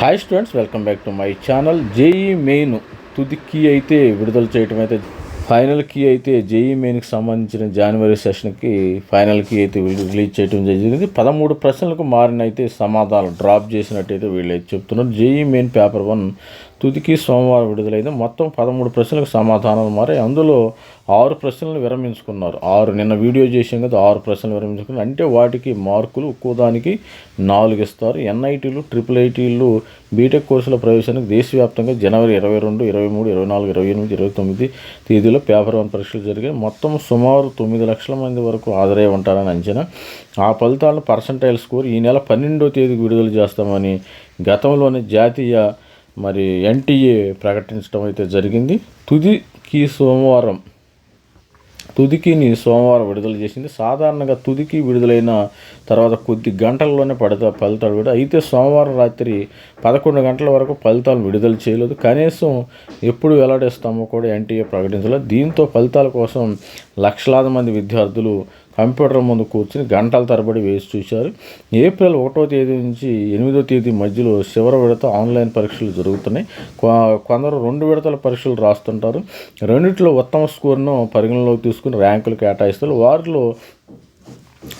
Hi students welcome back to my channel JEE main తుది key అయితే విడుదల చేయటం అయితే ఫైనల్ కీ అయితే జేఈ మెయిన్కి సంబంధించిన జనవరి సెషన్కి ఫైనల్ కీ అయితే రిలీజ్ చేయడం జరిగింది. పదమూడు ప్రశ్నలకు మారిన అయితే సమాధానం డ్రాప్ చేసినట్టయితే వీళ్ళు అయితే చెప్తున్నారు జేఈ మెయిన్ పేపర్ వన్ తుదికి సోమవారం విడుదలైంది. మొత్తం పదమూడు ప్రశ్నలకు సమాధానాలు మారే. అందులో ఆరు ప్రశ్నలను విరమించుకున్నారు. ఆరు నిన్న వీడియో చేసాం కదా ఆరు ప్రశ్నలు విరమించుకున్నారు. అంటే వాటికి మార్కులు ఒక్కో దానికి నాలుగు ఇస్తారు. ఎన్ఐటీలు ట్రిపుల్ ఐటీలు బీటెక్ కోర్సుల ప్రవేశానికి దేశవ్యాప్తంగా జనవరి ఇరవై రెండు ఇరవై మూడు ఇరవై నాలుగు ఇరవై ఎనిమిది ఇరవై తొమ్మిది తేదీలో పేపర్ వన్ పరీక్షలు జరిగాయి. మొత్తం సుమారు తొమ్మిది లక్షల మంది వరకు హాజరై ఉంటారని అంచనా. ఆ ఫలితాలను పర్సంటైల్ స్కోర్ ఈ నెల పన్నెండో తేదీకి విడుదల చేస్తామని గతంలోనే జాతీయ మరి ఎన్టీఏ ప్రకటించడం అయితే జరిగింది. తుదికి సోమవారం తుదికిని సోమవారం విడుదల చేసింది. సాధారణంగా తుదికి విడుదలైన తర్వాత కొద్ది గంటల్లోనే పడతా ఫలితాలు విడుదల అయితే సోమవారం రాత్రి పదకొండు గంటల వరకు ఫలితాలు విడుదల చేయలేదు. కనీసం ఎప్పుడు వెల్లడిస్తామో కూడా ఎన్టీఏ ప్రకటించలేదు. దీంతో ఫలితాల కోసం లక్షలాది మంది విద్యార్థులు కంప్యూటర్ ముందు కూర్చుని గంటల తరబడి వేసి చూశారు. ఏప్రిల్ ఒకటో తేదీ నుంచి ఎనిమిదో తేదీ మధ్యలో చివరి విడత ఆన్లైన్ పరీక్షలు జరుగుతున్నాయి. కొ- కొందరు రెండు విడతల పరీక్షలు రాస్తుంటారు. రెండిట్లో ఉత్తమ స్కోర్ను పరిగణలోకి తీసుకుని ర్యాంకులు కేటాయిస్తారు. వారిలో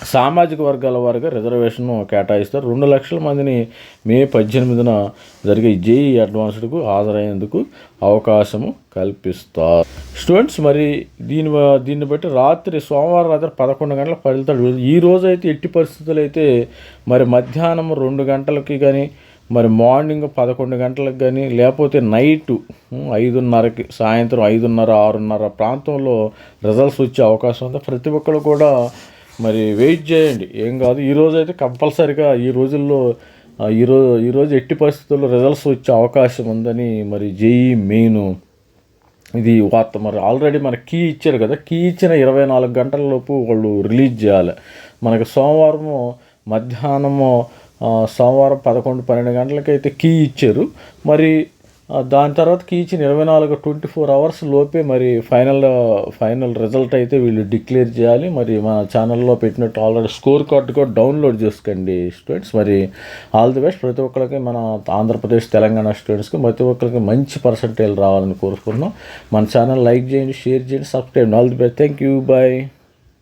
సామాజిక వర్గాల వారిగా రిజర్వేషన్ కేటాయిస్తారు. రెండు లక్షల మందిని మే పద్దెనిమిదిన జరిగే జేఈ అడ్వాన్స్డ్కు హాజరయ్యేందుకు అవకాశము కల్పిస్తారు. స్టూడెంట్స్ మరి దీని వ- దీన్ని బట్టి రాత్రి సోమవారం రాత్రి పదకొండు గంటల ఫలితాలు ఈ రోజు అయితే ఎట్టి పరిస్థితులు అయితే మరి మధ్యాహ్నం రెండు గంటలకి కానీ మరి మార్నింగ్ పదకొండు గంటలకు కానీ లేకపోతే నైటు ఐదున్నరకి సాయంత్రం ఐదున్నర ఆరున్నర ప్రాంతంలో రిజల్ట్స్ వచ్చే అవకాశం ఉంది. ప్రతి ఒక్కరు కూడా మరి వెయిట్ చేయండి. ఏం కాదు ఈరోజు అయితే కంపల్సరిగా ఈ రోజుల్లో ఈరోజు ఈ రోజు ఈరోజు ఎట్టి పరిస్థితుల్లో రిజల్ట్స్ వచ్చే అవకాశం ఉందని మరి జేఈ మెయిన్ ఇది వార్త. మరి ఆల్రెడీ మనకి కీ ఇచ్చారు కదా కీ ఇచ్చిన ఇరవై నాలుగు గంటల లోపు వాళ్ళు రిలీజ్ చేయాలి. మనకి సోమవారము మధ్యాహ్నము సోమవారం పదకొండు పన్నెండు గంటలకైతే కీ ఇచ్చారు. మరి దాని తర్వాత కీ ఇచ్చిన ఇరవై నాలుగు ట్వంటీ ఫోర్ అవర్స్ లోపే మరి ఫైనల్ ఫైనల్ రిజల్ట్ అయితే వీళ్ళు డిక్లేర్ చేయాలి. మరి మన ఛానల్లో పెట్టినట్టు ఆల్రెడీ స్కోర్ కార్డు కూడా డౌన్లోడ్ చేసుకోండి స్టూడెంట్స్. మరి ఆల్ ది బెస్ట్. ప్రతి ఒక్కరికి మన ఆంధ్రప్రదేశ్ తెలంగాణ స్టూడెంట్స్కి ప్రతి ఒక్కరికి మంచి పర్సంటేజ్ రావాలని కోరుకుంటున్నాం. మన ఛానల్ లైక్ చేయండి షేర్ చేయండి subscribe all the best. Thank you. Bye.